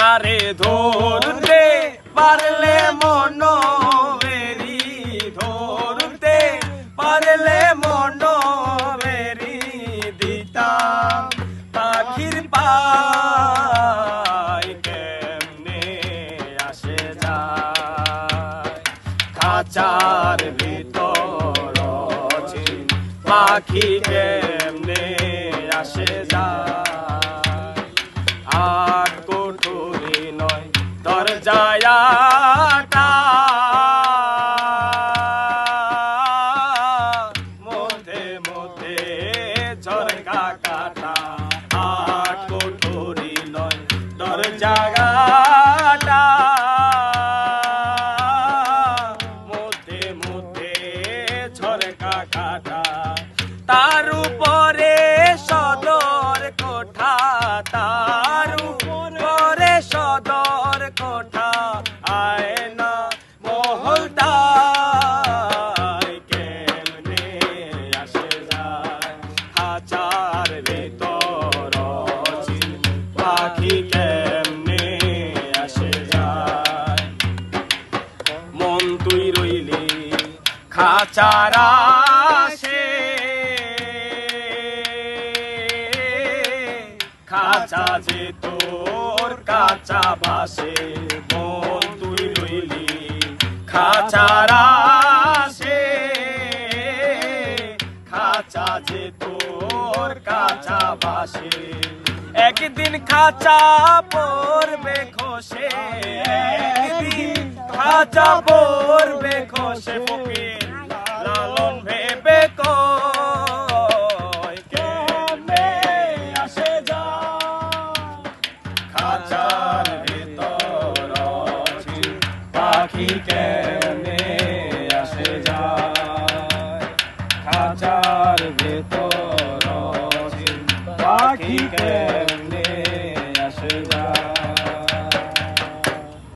তারে ধরতে পারলে মন মেরি ধরতে পারলে মন মেরি দিতাম। পাখির পাই কেমনে আসে যায়। খাঁচার ভিতর পাখি কেমনে আসে যায়। আর মধ্যে মধ্যে ঝরকা কাটা আর কোঠুরি মধ্যে মধ্যে ঝরকা কাটা তার উপরে পাখি কেমনে মন তুই রইলি, খাচারা সে খাচা যে তোর কাঁচা বাসে, মন তুই রইলি, খাচারা সে খাচা যে তোর কাঁচা বাসে একদিন খাঁচা পড়বে খসে একদিন খাঁচা পড়বে খসে ফকির লালন ভেবে কয়